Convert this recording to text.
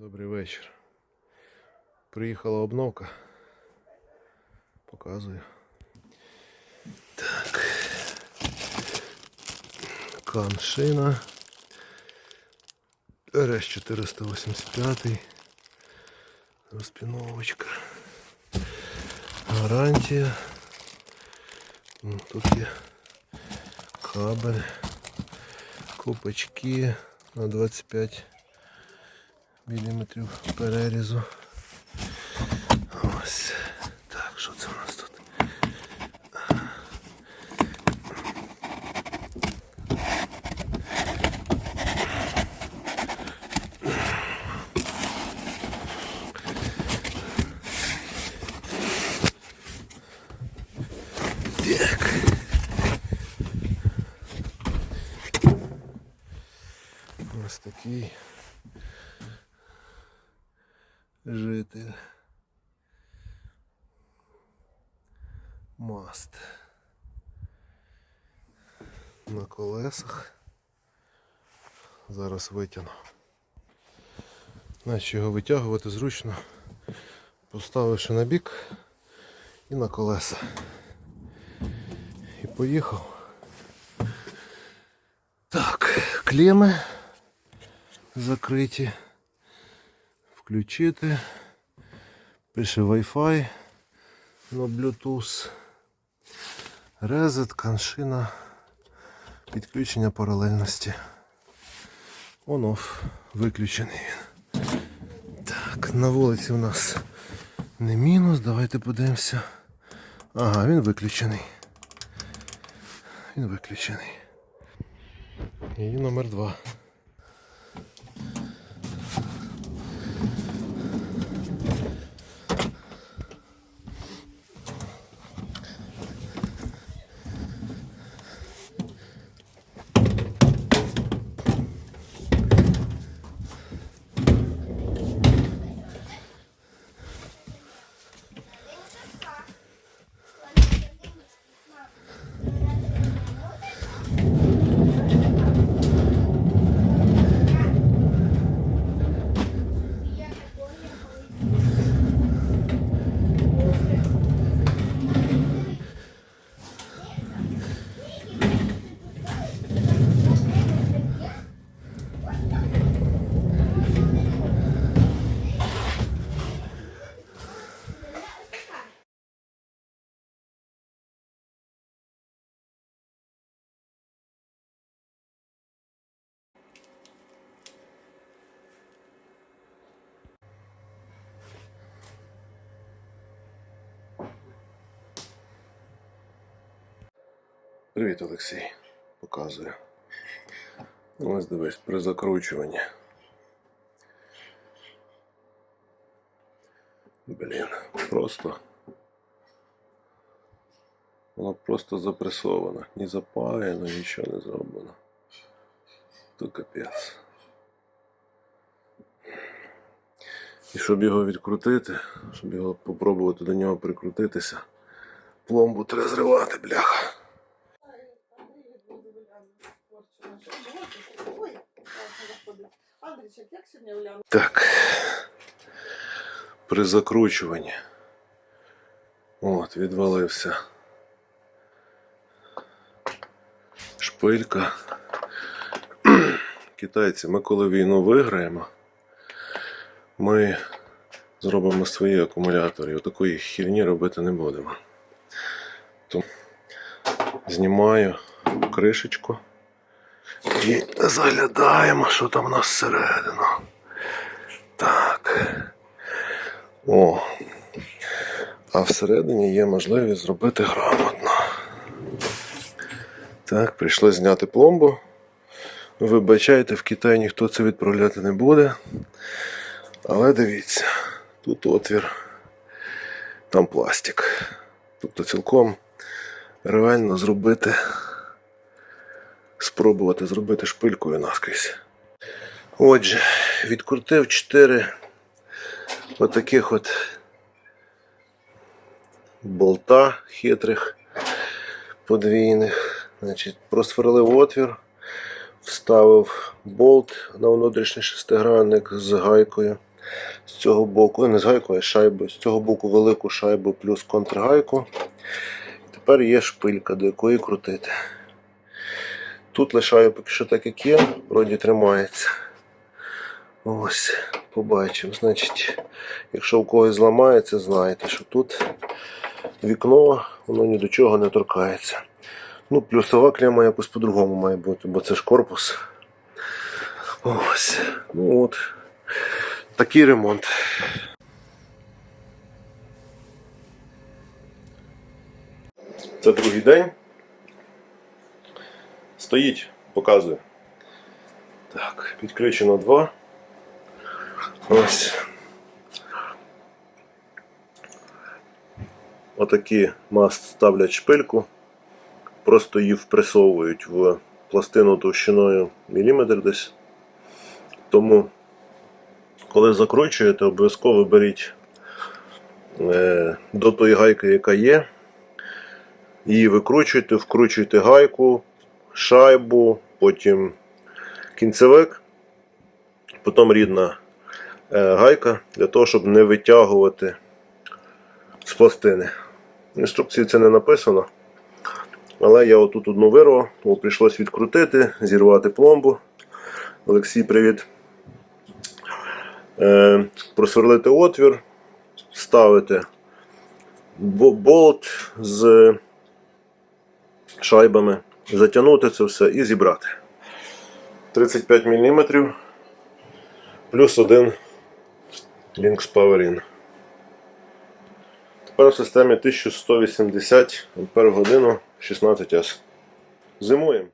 Добрий вечір. Приїхала обновка. Показую. Так. Каншина. РС 485. Розпіновочка. Гарантія. М, Тут є кабель. Копачки на 25 міліметрів перерізу. Ось. Так, що це у нас тут? Так. Ось такий Житель. Маст. На колесах. Зараз витягну. Значить його витягувати зручно, поставивши на бік і на колеса. І поїхав. Так, клеми закриті. Включити. Пише Wi-Fi на Bluetooth. Резет, каншина, підключення паралельності. On-off. Виключений він. Так, на вулиці у нас не мінус. Давайте подивимося. Ага, він виключений. Він виключений. І номер два. Привіт, Олексій. Показую. Ось дивись, при закручуванні. Блін, просто. Воно просто запресовано. Ні запаяно, нічого не зроблено. То капець. І щоб його відкрутити, щоб його попробувати до нього прикрутитися, пломбу треба зривати, бляха. Так. При закручуванні. От, відвалився. Шпилька. Китайці, ми коли війну виграємо, ми зробимо свої акумулятори. І такої херні робити не будемо. То знімаю кришечку і заглядаємо, що там у нас всередину. Так. О. А всередині є можливість зробити грамотно. Так, прийшлось зняти пломбу. Вибачайте, в Китай ніхто це відправляти не буде. Але дивіться, тут отвір, там пластик. Тобто цілком реально зробити, спробувати зробити шпилькою наскрізь. Отже, відкрутив 4 отаких от болта хитрих подвійних. Значить, просверлив отвір, Вставив болт на внутрішній шестигранник з гайкою. З цього боку, не з гайкою, а шайбою. З цього боку велику шайбу плюс контргайку. Тепер є шпилька, до якої крутити. Тут лишаю поки що так, як є, вроді тримається. Ось, побачимо. Значить, якщо у когось зламається, знаєте, що тут вікно, воно ні до чого не торкається. Ну, плюсова кляма якось по-другому має бути, бо це ж корпус. Ось. Ну от. Такий ремонт. Це другий день. Стоїть, показує. Так, підключено два. Ось. Отакі маст ставлять шпильку. Просто її впресовують в пластину товщиною міліметр десь. Тому, коли закручуєте, обов'язково беріть е, до тої гайки, яка є. Її викручуєте, вкручуєте гайку, шайбу, потім кінцевик, потім рідна е, гайка для того, щоб не витягувати з пластини. В інструкції це не написано. Але я отут одну вирвав, тому прийшлось відкрутити, зірвати пломбу. Олексій, привіт. Е, просверлити отвір, ставити болт з шайбами, затягнути це все і зібрати. 35 мм плюс один Lynx Power In. Тепер в системі 1180 Ах 16 С. Зимуємо.